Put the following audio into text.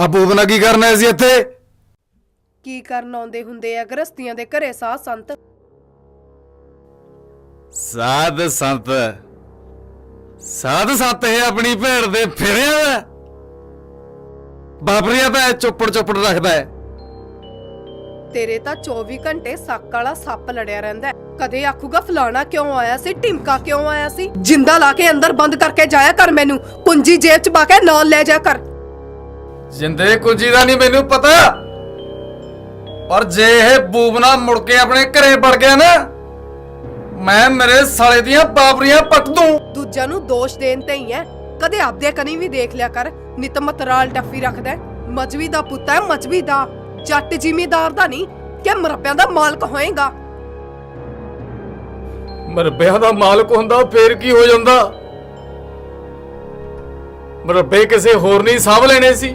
ਆ ਬੂਬਨਾ ਕੀ ਕਰਨਾ ਸੀ ਇੱਥੇ? ਕੀ ਕਰਨ ਆਉਂਦੇ ਹੁੰਦੇ ਆ ਗ੍ਰਸਤੀਆਂ ਦੇ ਘਰੇ ਸਾਧ ਸੰਤ? ਸਾਧ ਸੰਤ। ਸਾਧ ਸੰਤ ਹੈ ਆਪਣੀ ਭੇਡ ਦੇ ਫਿਰਿਆ ਵਾ ਬਾਬਰੀਆ ਤਾਂ ਐ ਚੁੱਪੜ ਚੁੱਪੜ ਰੱਖਦਾ ਹੈ। ਤੇਰੇ ਤਾਂ 24 ਘੰਟੇ ਸੱਕ ਵਾਲਾ ਸੱਪ ਲੜਿਆ ਰਹਿੰਦਾ ਹੈ। ਕਦੇ ਆਖੂਗਾ ਫਲਾਣਾ ਕਿਉਂ ਆਇਆ ਸੀ ਢਿਮਕਾ ਕਿਉਂ ਆਇਆ ਸੀ? ਜਿੰਦਾ ਲਾ ਕੇ ਅੰਦਰ ਬੰਦ ਕਰਕੇ ਜਾਇਆ ਕਰ ਮੈਨੂੰ। ਕੁੰਜੀ ਜੇਬ 'ਚ ਪਾ ਕੇ ਨਾਲ ਲੈ ਜਾ ਕਰ। ਜਿੰਦੇ ਕੁੰਜੀ ਦਾ ਨਹੀਂ ਮੈਨੂੰ ਪਤਾ। ਪਰ ਜੇ ਇਹ ਬੂਬਨਾ ਮੁੜ ਕੇ ਆਪਣੇ ਘਰੇ ਵੜ ਗਿਆ ਨਾ ਮੈਂ ਮੇਰੇ ਸਾਲੇ ਦੀਆਂ ਬਾਬਰੀਆਂ ਪੱਟ ਦੂੰ। ਦੂਜਿਆਂ ਨੂੰ ਦੋਸ਼ ਦੇਣ ਤੇ ਹੀ ਐ। ਕਦੇ ਆਪਦੇ ਕਨੀ ਵੀ ਦੇਖ ਲਿਆ ਕਰ ਨਿਤ ਮਤਰਾਲ ਡੱਫੀ ਰੱਖਦਾ। ਮਜਵੀ ਦਾ ਪੁੱਤ ਹੈ ਮਜਵੀ ਦਾ। ਜੱਟ ਜ਼ਿਮੀਦਾਰ ਦਾ ਨਹੀਂ ਕਿ ਮਰੱਬਿਆਂ ਦਾ ਮਾਲਕ ਹੋਏਗਾ? ਮਰਬਿਆਂ ਦਾ ਮਾਲਕ ਹੁੰਦਾ ਫੇਰ ਕੀ ਹੋ ਜਾਂਦਾ? ਮਰਬੇ ਕਿਸੇ ਹੋਰ ਨਹੀਂ ਸਾਂਭ ਲੈਣੇ ਸੀ।